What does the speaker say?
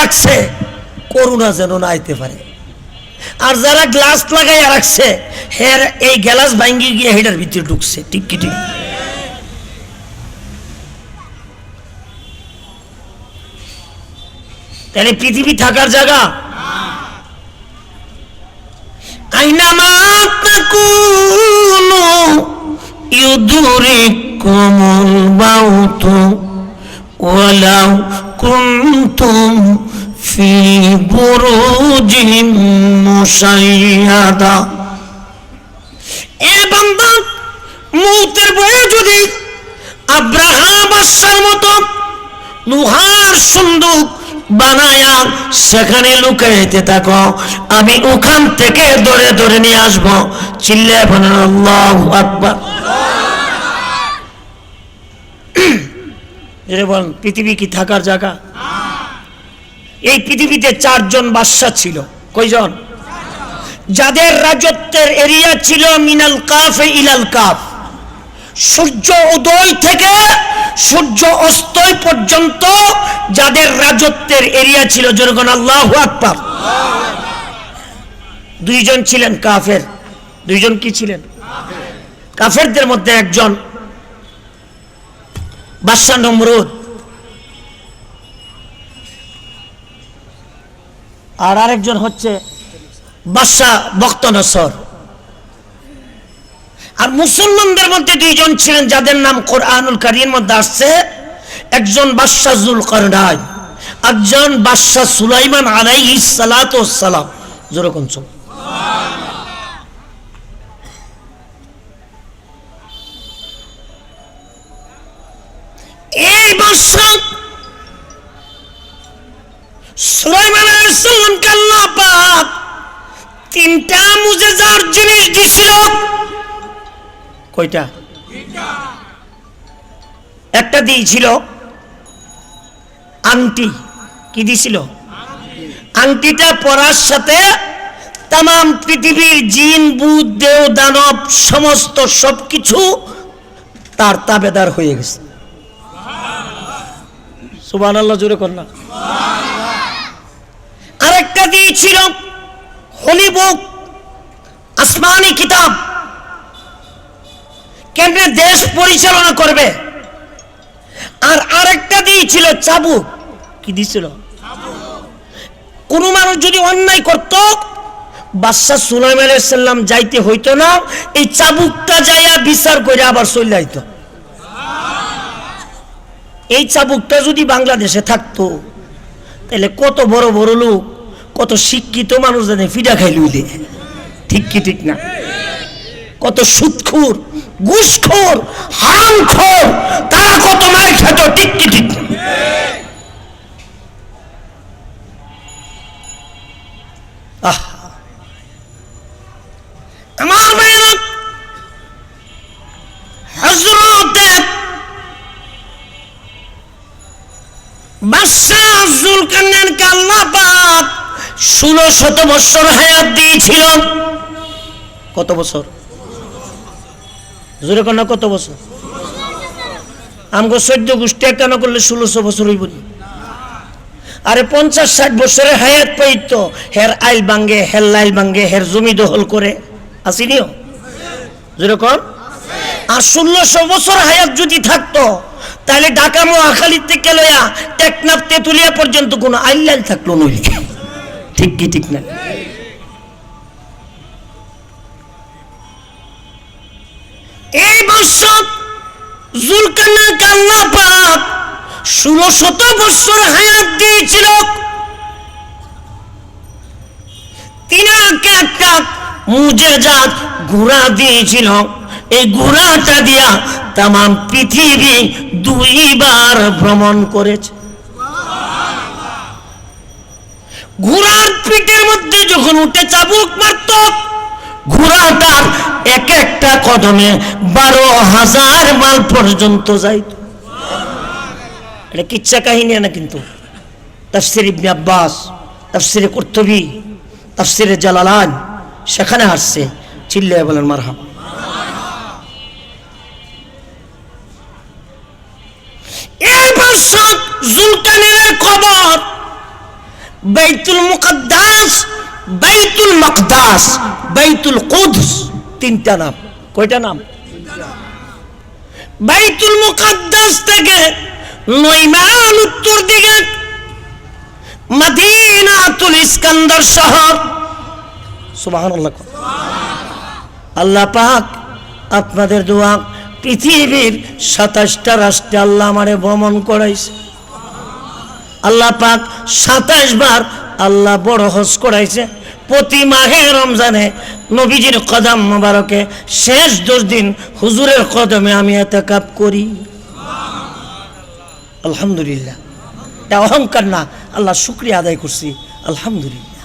রাখছে, করুণা যেন না আইতে পারে। আর যারা গ্লাস লাগাইয়া রাখছে, হের এই গ্লাস ভাঙ্গি গিয়ে হেটার ভিতরে ঢুকছে, ঠিক কি ঠিক? তাহলে পৃথিবী থাকার জায়গা? আইনামা তাকুনু ইউদুরিকুমুল মাউতু, ওয়ালাউ কুনতুম বাদশার মতো লোহার সুন্দর সেখানে লুকাইতে থাকো, আমি ওখান থেকে ধরে ধরে নিয়ে আসব। চিল্লে পৃথিবী কি থাকার জায়গা? এই পৃথিবীতে চারজন বাদশা ছিল। কয়জন? যাদের রাজত্বের এরিয়া ছিল মিনাল কাফ ইলাল কাফ। সূর্য উদয় থেকে সূর্য অস্তয় পর্যন্ত যাদের রাজত্বের এরিয়া ছিল জনগণ আল্লাহ আকবার। দুইজন ছিলেন কাফের। দুইজন কি ছিলেন? কাফেরদের মধ্যে একজন বাদশাহ নমরুদ। আর আরেকজন হচ্ছে বাদশাহ বক্তনসর আর মুসলমানদের মধ্যে দুইজন ছিলেন যাদের নাম কোরআনুল কারির মধ্যে আসছে, একজন বাদশাহ জুল করনাই একজন বাদশাহ সুলাইমান আলাইহি সালাত সালাম। যেরকম চল। এই বাদশাহ সুলাইমান একটা দিয়েছিল আংটি। কি দিছিল? আংটিটা পরার সাথে তাম পৃথিবীর জিন, বুধ দেও দানব সমস্ত সবকিছু তার তাবেদার হয়ে গেছে। সুবান আল্লাহ আরেকটা দিয়েছিল হলিবুক আসমানি কিতাব। কেমনে দেশ পরিচালনা করবে। আর আরেকটা দিয়েছিল চাবুক। কি দিয়েছিল? কোন মানুষ যদি অন্যায় করত, বাদশাহ সুলাইম আলাইসাল্লাম যাইতে হইতো না, এই চাবুকটা যাইয়া বিচার করে আবার চলে যাইত এই চাবুকটা যদি বাংলাদেশে থাকতো, তাহলে কত বড় বড় লোক কত শিক্ষিত মানুষ জানে ফিডা খাই লইলে ঠিক কি, ঠিক না? কত সুৎখুর, ঘুষখোর হারামখোর তারা কত মার খেত, ঠিক কি, ঠিক না? আমার মেয়েরা হজরতে বাদশাহ জুলকারনাইনকে আল্লাহ পাক ষোলো শত বছর হায়াত দিয়েছিল। কত বছর জোরে কন্যা কত বছর আমগো চোদ্দ গোষ্ঠী একটা না করলে ষোলোশো বছর হইব আরে পঞ্চাশ ষাট বছরের হায়াত পাইত, হের আইল বাঙ্গে, হের লাইল বাঙ্গে, হের জমি দখল করে। আসিনিও যেরকম আর ষোলোশো বছর হায়াত যদি থাকতো, তাহলে ঢাকা মহাখালীর থেকে লইয়া টেকনাফ তেতুলিয়া পর্যন্ত কোনো আইল লাইল থাকল নইলে। ঠিক কি, ঠিক না? এই বৎসর জুলকান্নাকে আল্লাহ পাক ষোলো শত বৎসর হায়াত দিয়েছিল। তিনাকে একটা মুজেজাত ঘোড়া দিয়েছিল। এই ঘোড়াটা দিয়া তাম পৃথিবী দুইবার ভ্রমণ করেছে। ঘোড়ার পিঠের মধ্যে যখন উঠে চাবুক মারত, ঘোড়াটার এক একটা কদমে বারো হাজার মাল পর্যন্ত যাইত। এটা কিচ্ছা কাহিনী না কিন্তু। তাফসির ইবনে আব্বাস, তাফসিরে কর্তবী, তাফসিরে জালালান, সেখানে আসছে, চিল্লায় বলেন মারহাম এই বছর জুলকানের খবর বাইতুল মুকদ্দাস, বাইতুল মকদাস, বাইতুল কুদস, তিনটা নাম। কয়টা নাম? বাইতুল মুকদ্দাস থেকে নয় উত্তর দিকে, মদিনাতুল ইস্কান্দার শহর। সুবহানাল্লাহ। আল্লাহ পাক আপনাদের দোয়া পৃথিবীর সাতাশটা রাষ্ট্রে আল্লাহ আমারে ভ্রমণ করাইছে। আল্লাহ পাক সাতাশ বার আল্লাহ বড় হজ করাইছে। প্রতি মাহে রমজানে নবীজির কদম মোবারকে শেষ দশ দিন হুজুরের কদমে আমি এত কাপ করি। আলহামদুলিল্লাহ। এটা অহংকার না, আল্লাহ শুক্রিয়া আদায় করছি। আলহামদুলিল্লাহ।